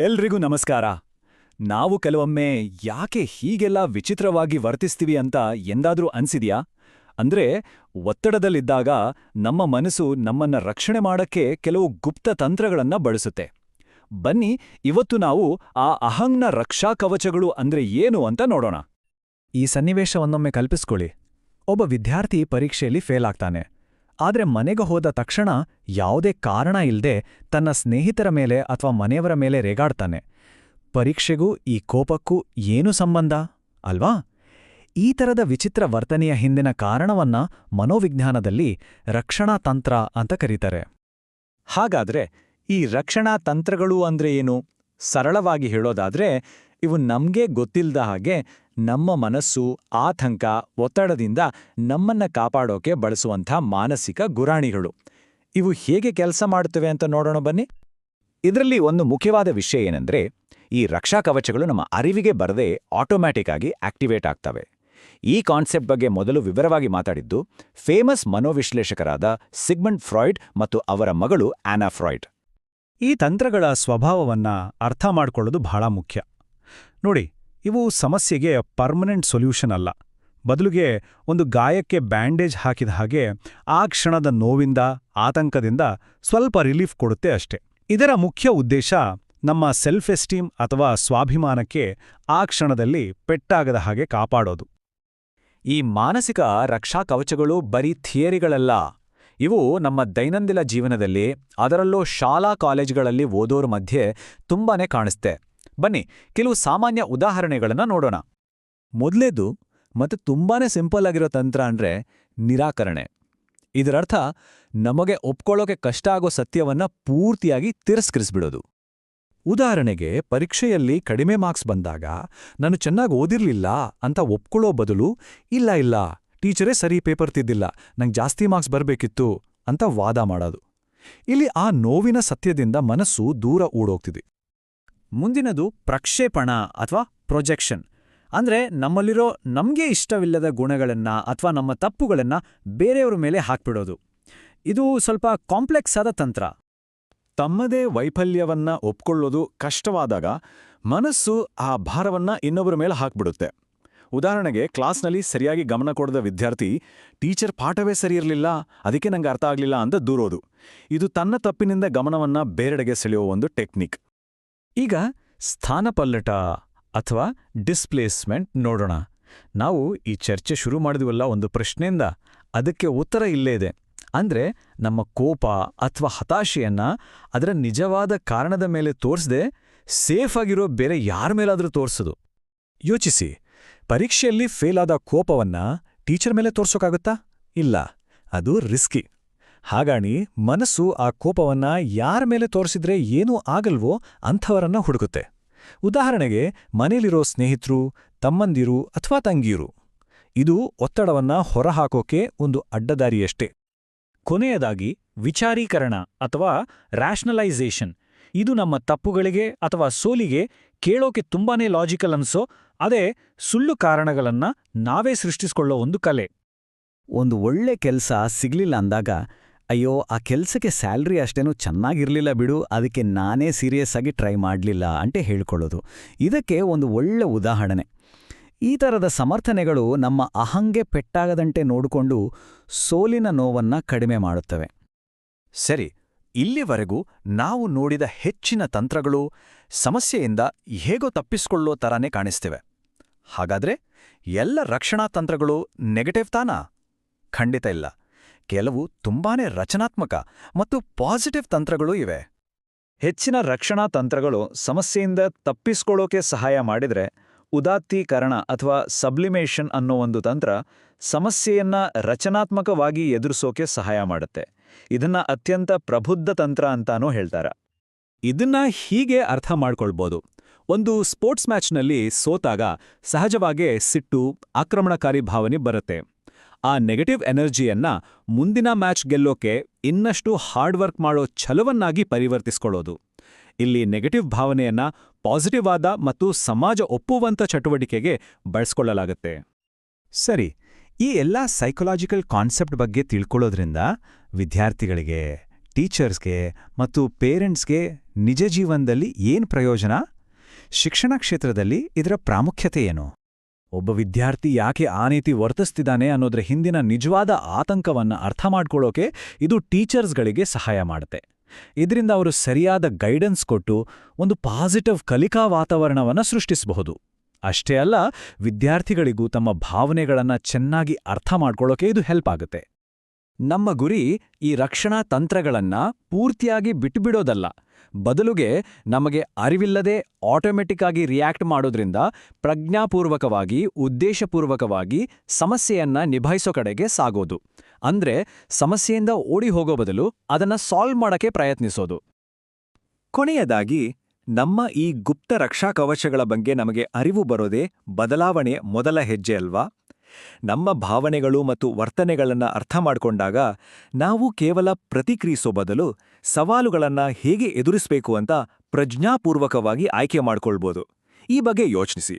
ಎಲ್ರಿಗೂ ನಮಸ್ಕಾರ. ನಾವು ಕೆಲವೊಮ್ಮೆ ಯಾಕೆ ಹೀಗೆಲ್ಲ ವಿಚಿತ್ರವಾಗಿ ವರ್ತಿಸ್ತೀವಿ ಅಂತ ಎಂದಾದ್ರೂ ಅನ್ಸಿದ್ಯಾ? ಅಂದ್ರೆ ಒತ್ತಡದಲ್ಲಿದ್ದಾಗ ನಮ್ಮ ಮನಸ್ಸು ನಮ್ಮನ್ನ ರಕ್ಷಣೆ ಮಾಡಕ್ಕೆ ಕೆಲವು ಗುಪ್ತ ತಂತ್ರಗಳನ್ನ ಬಳಸುತ್ತೆ. ಬನ್ನಿ, ಇವತ್ತು ನಾವು ಆ ಅಹಂನ ರಕ್ಷಾ ಕವಚಗಳು ಅಂದ್ರೆ ಏನು ಅಂತ ನೋಡೋಣ. ಈ ಸನ್ನಿವೇಶವನ್ನೊಮ್ಮೆ ಕಲ್ಪಿಸ್ಕೊಳ್ಳಿ. ಒಬ್ಬ ವಿದ್ಯಾರ್ಥಿ ಪರೀಕ್ಷೆಯಲ್ಲಿ ಫೇಲ್ ಆಗ್ತಾನೆ. ಆದ್ರೆ ಮನೆಗೆ ಹೋದ ತಕ್ಷಣ ಯಾವುದೇ ಕಾರಣ ಇಲ್ಲದೆ ತನ್ನ ಸ್ನೇಹಿತರ ಮೇಲೆ ಅಥವಾ ಮನೆಯವರ ಮೇಲೆ ರೇಗಾಡ್ತಾನೆ. ಪರೀಕ್ಷೆಗೂ ಈ ಕೋಪಕ್ಕೂ ಏನು ಸಂಬಂಧ? ಅಲ್ವಾ? ಈ ಥರದ ವಿಚಿತ್ರ ವರ್ತನೆಯ ಹಿಂದಿನ ಕಾರಣವನ್ನ ಮನೋವಿಜ್ಞಾನದಲ್ಲಿ ರಕ್ಷಣಾ ತಂತ್ರ ಅಂತ ಕರೀತಾರೆ. ಹಾಗಾದ್ರೆ ಈ ರಕ್ಷಣಾ ತಂತ್ರಗಳು ಅಂದ್ರೆ ಏನು? ಸರಳವಾಗಿ ಹೇಳೋದಾದ್ರೆ, ಇವು ನಮ್ಗೆ ಗೊತ್ತಿಲ್ಲದ ಹಾಗೆ ನಮ್ಮ ಮನಸ್ಸು, ಆತಂಕ, ಒತ್ತಡದಿಂದ ನಮ್ಮನ್ನ ಕಾಪಾಡೋಕೆ ಬಳಸುವಂಥ ಮಾನಸಿಕ ಗುರಾಣಿಗಳು. ಇವು ಹೇಗೆ ಕೆಲಸ ಮಾಡುತ್ತವೆ ಅಂತ ನೋಡೋಣ ಬನ್ನಿ. ಇದರಲ್ಲಿ ಒಂದು ಮುಖ್ಯವಾದ ವಿಷಯ ಏನಂದ್ರೆ, ಈ ರಕ್ಷಾ ಕವಚಗಳು ನಮ್ಮ ಅರಿವಿಗೆ ಬರದೆ ಆಟೋಮ್ಯಾಟಿಕ್ ಆಗಿ ಆಕ್ಟಿವೇಟ್ ಆಗ್ತವೆ. ಈ ಕಾನ್ಸೆಪ್ಟ್ ಬಗ್ಗೆ ಮೊದಲು ವಿವರವಾಗಿ ಮಾತಾಡಿದ್ದು ಫೇಮಸ್ ಮನೋವಿಶ್ಲೇಷಕರಾದ ಸಿಗ್ಮಂಡ್ ಫ್ರಾಯ್ಡ್ ಮತ್ತು ಅವರ ಮಗಳು ಆನಾ ಫ್ರಾಯ್ಡ್. ಈ ತಂತ್ರಗಳ ಸ್ವಭಾವವನ್ನ ಅರ್ಥ ಮಾಡಿಕೊಳ್ಳೋದು ಬಹಳ ಮುಖ್ಯ. ನೋಡಿ, ಇವು ಸಮಸ್ಯೆಗೆ ಪರ್ಮನೆಂಟ್ ಸೊಲ್ಯೂಷನ್ ಅಲ್ಲ. ಬದಲಿಗೆ ಒಂದು ಗಾಯಕ್ಕೆ ಬ್ಯಾಂಡೇಜ್ ಹಾಕಿದ ಹಾಗೆ ಆ ಕ್ಷಣದ ನೋವಿಂದ, ಆತಂಕದಿಂದ ಸ್ವಲ್ಪ ರಿಲೀಫ್ ಕೊಡುತ್ತೆ ಅಷ್ಟೆ. ಇದರ ಮುಖ್ಯ ಉದ್ದೇಶ ನಮ್ಮ ಸೆಲ್ಫ್ ಎಸ್ಟೀಮ್ ಅಥವಾ ಸ್ವಾಭಿಮಾನಕ್ಕೆ ಆ ಕ್ಷಣದಲ್ಲಿ ಪೆಟ್ಟಾಗದ ಹಾಗೆ ಕಾಪಾಡೋದು. ಈ ಮಾನಸಿಕ ರಕ್ಷಾ ಕವಚಗಳು ಬರೀ ಥಿಯರಿಗಳಲ್ಲ. ಇವು ನಮ್ಮ ದೈನಂದಿನ ಜೀವನದಲ್ಲಿ ಅದರಲ್ಲೂ ಶಾಲಾ ಕಾಲೇಜುಗಳಲ್ಲಿ ಓದೋರ ಮಧ್ಯೆ ತುಂಬಾನೇ ಕಾಣಿಸ್ತೆ. ಬನ್ನಿ, ಕೆಲವು ಸಾಮಾನ್ಯ ಉದಾಹರಣೆಗಳನ್ನು ನೋಡೋಣ. ಮೊದಲೇದು ಮತ್ತು ತುಂಬಾನೇ ಸಿಂಪಲ್ ಆಗಿರೋ ತಂತ್ರ ಅಂದ್ರೆ ನಿರಾಕರಣೆ. ಇದರರ್ಥ ನಮಗೆ ಒಪ್ಕೊಳ್ಳೋಕೆ ಕಷ್ಟ ಆಗೋ ಸತ್ಯವನ್ನ ಪೂರ್ತಿಯಾಗಿ ತಿರಸ್ಕರಿಸ್ಬಿಡೋದು. ಉದಾಹರಣೆಗೆ ಪರೀಕ್ಷೆಯಲ್ಲಿ ಕಡಿಮೆ ಮಾರ್ಕ್ಸ್ ಬಂದಾಗ, ನಾನು ಚೆನ್ನಾಗಿ ಓದಿರಲಿಲ್ಲ ಅಂತ ಒಪ್ಕೊಳ್ಳೋ ಬದಲು ಇಲ್ಲ ಇಲ್ಲ ಟೀಚರೇ ಸರಿ ಪೇಪರ್ ತಿದ್ದಿಲ್ಲ, ನಂಗೆ ಜಾಸ್ತಿ ಮಾರ್ಕ್ಸ್ ಬರಬೇಕಿತ್ತು ಅಂತ ವಾದ ಮಾಡೋದು. ಇಲ್ಲಿ ಆ ನೋವಿನ ಸತ್ಯದಿಂದ ಮನಸ್ಸು ದೂರ ಓಡೋಗ್ತಿದೆ ಮುಂದಿನದು ಪ್ರಕ್ಷೇಪಣ ಅಥವಾ ಪ್ರೊಜೆಕ್ಷನ್. ಅಂದ್ರೆ ನಮ್ಮಲ್ಲಿರೋ ನಮಗೆ ಇಷ್ಟವಿಲ್ಲದ ಗುಣಗಳನ್ನ ಅಥವಾ ನಮ್ಮ ತಪ್ಪುಗಳನ್ನ ಬೇರೆಯವರ ಮೇಲೆ ಹಾಕ್ಬಿಡೋದು. ಇದು ಸ್ವಲ್ಪ ಕಾಂಪ್ಲೆಕ್ಸ್ ಆದ ತಂತ್ರ. ತಮ್ಮದೇ ವೈಫಲ್ಯವನ್ನ ಒಪ್ಕೊಳ್ಳೋದು ಕಷ್ಟವಾದಾಗ ಮನಸ್ಸು ಆ ಭಾರವನ್ನ ಇನ್ನೊಬ್ಬರ ಮೇಲೆ ಹಾಕ್ಬಿಡುತ್ತೆ. ಉದಾಹರಣೆಗೆ ಕ್ಲಾಸ್ನಲ್ಲಿ ಸರಿಯಾಗಿ ಗಮನ ಕೊಡದ ವಿದ್ಯಾರ್ಥಿ, ಟೀಚರ್ ಪಾಠವೇ ಸರಿಯಿರಲಿಲ್ಲ, ಅದಕ್ಕೆ ನಂಗೆ ಅರ್ಥ ಆಗಲಿಲ್ಲ ಅಂತ ದೂರೋದು. ಇದು ತನ್ನ ತಪ್ಪಿನಿಂದ ಗಮನವನ್ನ ಬೇರೆಡೆಗೆ ಸೆಳೆಯುವ ಒಂದು ಟೆಕ್ನಿಕ್. ಈಗ ಸ್ಥಾನಪಲ್ಲಟ ಅಥವಾ ಡಿಸ್ಪ್ಲೇಸ್ಮೆಂಟ್ ನೋಡೋಣ. ನಾವು ಈ ಚರ್ಚೆ ಶುರು ಮಾಡಿದ್ವಲ್ಲ ಒಂದು ಪ್ರಶ್ನೆಯಿಂದ, ಅದಕ್ಕೆ ಉತ್ತರ ಇಲ್ಲೇ ಇದೆ. ಅಂದ್ರೆ ನಮ್ಮ ಕೋಪ ಅಥವಾ ಹತಾಶೆಯನ್ನ ಅದರ ನಿಜವಾದ ಕಾರಣದ ಮೇಲೆ ತೋರಿಸದೆ, ಸೇಫ್ ಆಗಿರೋ ಬೇರೆ ಯಾರ ಮೇಲಾದರೂ ತೋರಿಸೋದು. ಯೋಚಿಸಿ. ಪರೀಕ್ಷೆಯಲ್ಲಿ ಫೇಲ್ ಆದ ಕೋಪವನ್ನ ಟೀಚರ್ ಮೇಲೆ ತೋರ್ಸೋಕ್ಕಾಗುತ್ತಾ ಇಲ್ಲ, ಅದು ರಿಸ್ಕಿ. ಹಾಗಾಣಿ ಮನಸ್ಸು ಆ ಕೋಪವನ್ನ ಯಾರ ಮೇಲೆ ತೋರಿಸಿದ್ರೆ ಏನೂ ಆಗಲ್ವೋ ಅಂಥವರನ್ನ ಹುಡುಕುತ್ತೆ. ಉದಾಹರಣೆಗೆ ಮನೇಲಿರೋ ಸ್ನೇಹಿತರು, ತಮ್ಮಂದಿರು ಅಥವಾ ತಂಗಿಯರು. ಇದು ಒತ್ತಡವನ್ನ ಹೊರಹಾಕೋಕೆ ಒಂದು ಅಡ್ಡದಾರಿಯಷ್ಟೇ. ಕೊನೆಯದಾಗಿ, ವಿಚಾರೀಕರಣ ಅಥವಾ ರ್ಯಾಷನಲೈಸೇಷನ್ ಇದು ನಮ್ಮ ತಪ್ಪುಗಳಿಗೆ ಅಥವಾ ಸೋಲಿಗೆ ಕೇಳೋಕೆ ತುಂಬಾನೇ ಲಾಜಿಕಲ್ ಅನ್ಸೋ ಅದೇ ಸುಳ್ಳು ಕಾರಣಗಳನ್ನ ನಾವೇ ಸೃಷ್ಟಿಸ್ಕೊಳ್ಳೋ ಒಂದು ಕಲೆ. ಒಂದು ಒಳ್ಳೆ ಕೆಲಸ ಸಿಗ್ಲಿಲ್ಲ ಅಂದಾಗ ಅಯ್ಯೋ ಆ ಕೆಲಸಕ್ಕೆ ಸ್ಯಾಲ್ರಿ ಅಷ್ಟೇನು ಚೆನ್ನಾಗಿರ್ಲಿಲ್ಲ ಬಿಡು ಅದಕ್ಕೆ ನಾನೇ ಸೀರಿಯಸ್ ಆಗಿ ಟ್ರೈ ಮಾಡಲಿಲ್ಲ ಅಂತ ಹೇಳ್ಕೊಳ್ಳೋದು. ಇದಕ್ಕೆ ಒಂದು ಒಳ್ಳೆ ಉದಾಹರಣೆ. ಈ ಥರದ ಸಮರ್ಥನೆಗಳು ನಮ್ಮ ಅಹಂಗೆ ಪೆಟ್ಟಾಗದಂತೆ ನೋಡಿಕೊಂಡು ಸೋಲಿನ ನೋವನ್ನ ಕಡಿಮೆ ಮಾಡುತ್ತವೆ. ಸರಿ ಇಲ್ಲಿವರೆಗೂ ನಾವು ನೋಡಿದ ಹೆಚ್ಚಿನ ತಂತ್ರಗಳು ಸಮಸ್ಯೆಯಿಂದ ಹೇಗೋ ತಪ್ಪಿಸ್ಕೊಳ್ಳೋ ತರಾನೇ ಕಾಣಿಸ್ತಿವೆ. ಹಾಗಾದ್ರೆ ಎಲ್ಲ ರಕ್ಷಣಾ ತಂತ್ರಗಳು ನೆಗೆಟಿವ್ ತಾನಾ? ಖಂಡಿತ ಇಲ್ಲ. ಕೆಲವು ತುಂಬಾನೇ ರಚನಾತ್ಮಕ ಮತ್ತು ಪಾಸಿಟಿವ್ ತಂತ್ರಗಳೂ ಇವೆ. ಹೆಚ್ಚಿನ ರಕ್ಷಣಾ ತಂತ್ರಗಳು ಸಮಸ್ಯೆಯಿಂದ ತಪ್ಪಿಸ್ಕೊಳ್ಳೋಕೆ ಸಹಾಯ ಮಾಡಿದ್ರೆ ಉದಾತ್ತೀಕರಣ ಅಥವಾ ಸಬ್ಲಿಮೇಷನ್ ಅನ್ನೋ ಒಂದು ತಂತ್ರ ಸಮಸ್ಯೆಯನ್ನ ರಚನಾತ್ಮಕವಾಗಿ ಎದುರಿಸೋಕೆ ಸಹಾಯ ಮಾಡುತ್ತೆ. ಇದನ್ನ ಅತ್ಯಂತ ಪ್ರಬುದ್ಧ ತಂತ್ರ ಅಂತಾನೂ ಹೇಳ್ತಾರ. ಇದನ್ನ ಹೀಗೆ ಅರ್ಥ ಮಾಡ್ಕೊಳ್ಬೋದು. ಒಂದು ಸ್ಪೋರ್ಟ್ಸ್ ಮ್ಯಾಚ್ನಲ್ಲಿ ಸೋತಾಗ ಸಹಜವಾಗೇ ಸಿಟ್ಟು, ಆಕ್ರಮಣಕಾರಿ ಭಾವನೆ ಬರುತ್ತೆ. ಆ ನೆಗೆಟಿವ್ ಎನರ್ಜಿಯನ್ನ ಮುಂದಿನ ಮ್ಯಾಚ್ ಗೆಲ್ಲೋಕೆ ಇನ್ನಷ್ಟು ಹಾರ್ಡ್ ವರ್ಕ್ ಮಾಡೋ ಛಲವನ್ನಾಗಿ ಪರಿವರ್ತಿಸ್ಕೊಳ್ಳೋದು. ಇಲ್ಲಿ ನೆಗೆಟಿವ್ ಭಾವನೆಯನ್ನ ಪಾಸಿಟಿವ್ ಆದ ಮತ್ತು ಸಮಾಜ ಒಪ್ಪುವಂತ ಚಟುವಟಿಕೆಗೆ ಬಳಸ್ಕೊಳ್ಳಲಾಗುತ್ತೆ. ಸರಿ ಈ ಎಲ್ಲ ಸೈಕೊಲಾಜಿಕಲ್ ಕಾನ್ಸೆಪ್ಟ್ ಬಗ್ಗೆ ತಿಳ್ಕೊಳ್ಳೋದ್ರಿಂದ ವಿದ್ಯಾರ್ಥಿಗಳಿಗೆ ಟೀಚರ್ಸ್ಗೆ ಮತ್ತು ಪೇರೆಂಟ್ಸ್ಗೆ ನಿಜ ಜೀವನದಲ್ಲಿ ಏನು ಪ್ರಯೋಜನ? ಶಿಕ್ಷಣ ಕ್ಷೇತ್ರದಲ್ಲಿ ಇದರ ಪ್ರಾಮುಖ್ಯತೆ ಏನು? ಒಬ್ಬ ವಿದ್ಯಾರ್ಥಿ ಯಾಕೆ ಆ ರೀತಿ ವರ್ತಿಸ್ತಿದ್ದಾನೆ ಅನ್ನೋದ್ರ ಹಿಂದಿನ ನಿಜವಾದ ಆತಂಕವನ್ನ ಅರ್ಥ ಮಾಡ್ಕೊಳ್ಳೋಕೆ ಇದು ಟೀಚರ್ಸ್ಗಳಿಗೆ ಸಹಾಯ ಮಾಡುತ್ತೆ. ಇದರಿಂದ ಅವರು ಸರಿಯಾದ ಗೈಡೆನ್ಸ್ ಕೊಟ್ಟು ಒಂದು ಪಾಸಿಟಿವ್ ಕಲಿಕಾ ವಾತಾವರಣವನ್ನ ಸೃಷ್ಟಿಸಬಹುದು. ಅಷ್ಟೇ ಅಲ್ಲ, ವಿದ್ಯಾರ್ಥಿಗಳಿಗೂ ತಮ್ಮ ಭಾವನೆಗಳನ್ನ ಚೆನ್ನಾಗಿ ಅರ್ಥ ಮಾಡ್ಕೊಳ್ಳೋಕೆ ಇದು ಹೆಲ್ಪ್ ಆಗುತ್ತೆ. ನಮ್ಮ ಗುರಿ ಈ ರಕ್ಷಣಾ ತಂತ್ರಗಳನ್ನ ಪೂರ್ತಿಯಾಗಿ ಬಿಟ್ಟುಬಿಡೋದಲ್ಲ ಬದಲುಗೆ ನಮಗೆ ಅರಿವಿಲ್ಲದೆ ಆಟೋಮೆಟಿಕ್ ಆಗಿ ರಿಯಾಕ್ಟ್ ಮಾಡೋದ್ರಿಂದ ಪ್ರಜ್ಞಾಪೂರ್ವಕವಾಗಿ, ಉದ್ದೇಶಪೂರ್ವಕವಾಗಿ ಸಮಸ್ಯೆಯನ್ನ ನಿಭಾಯಿಸೋ ಕಡೆಗೆ ಸಾಗೋದು. ಅಂದ್ರೆ ಸಮಸ್ಯೆಯಿಂದ ಓಡಿ ಹೋಗೋ ಬದಲು ಅದನ್ನ ಸಾಲ್ವ್ ಮಾಡಕ್ಕೆ ಪ್ರಯತ್ನಿಸೋದು. ಕೊನೆಯದಾಗಿ ನಮ್ಮ ಈ ಗುಪ್ತ ರಕ್ಷಾ ಕವಚಗಳ ಬಗ್ಗೆ ನಮಗೆ ಅರಿವು ಬರೋದೇ ಬದಲಾವಣೆ ಮೊದಲ ಹೆಜ್ಜೆ ಅಲ್ವಾ? ನಮ್ಮ ಭಾವನೆಗಳು ಮತ್ತು ವರ್ತನೆಗಳನ್ನು ಅರ್ಥ ಮಾಡಿಕೊಂಡಾಗ ನಾವು ಕೇವಲ ಪ್ರತಿಕ್ರಿಯಿಸೋ ಬದಲು ಸವಾಲುಗಳನ್ನು ಹೇಗೆ ಎದುರಿಸಬೇಕು ಅಂತ ಪ್ರಜ್ಞಾಪೂರ್ವಕವಾಗಿ ಆಯ್ಕೆ ಮಾಡ್ಕೊಳ್ಬೋದು. ಈ ಬಗ್ಗೆ ಯೋಚಿಸಿ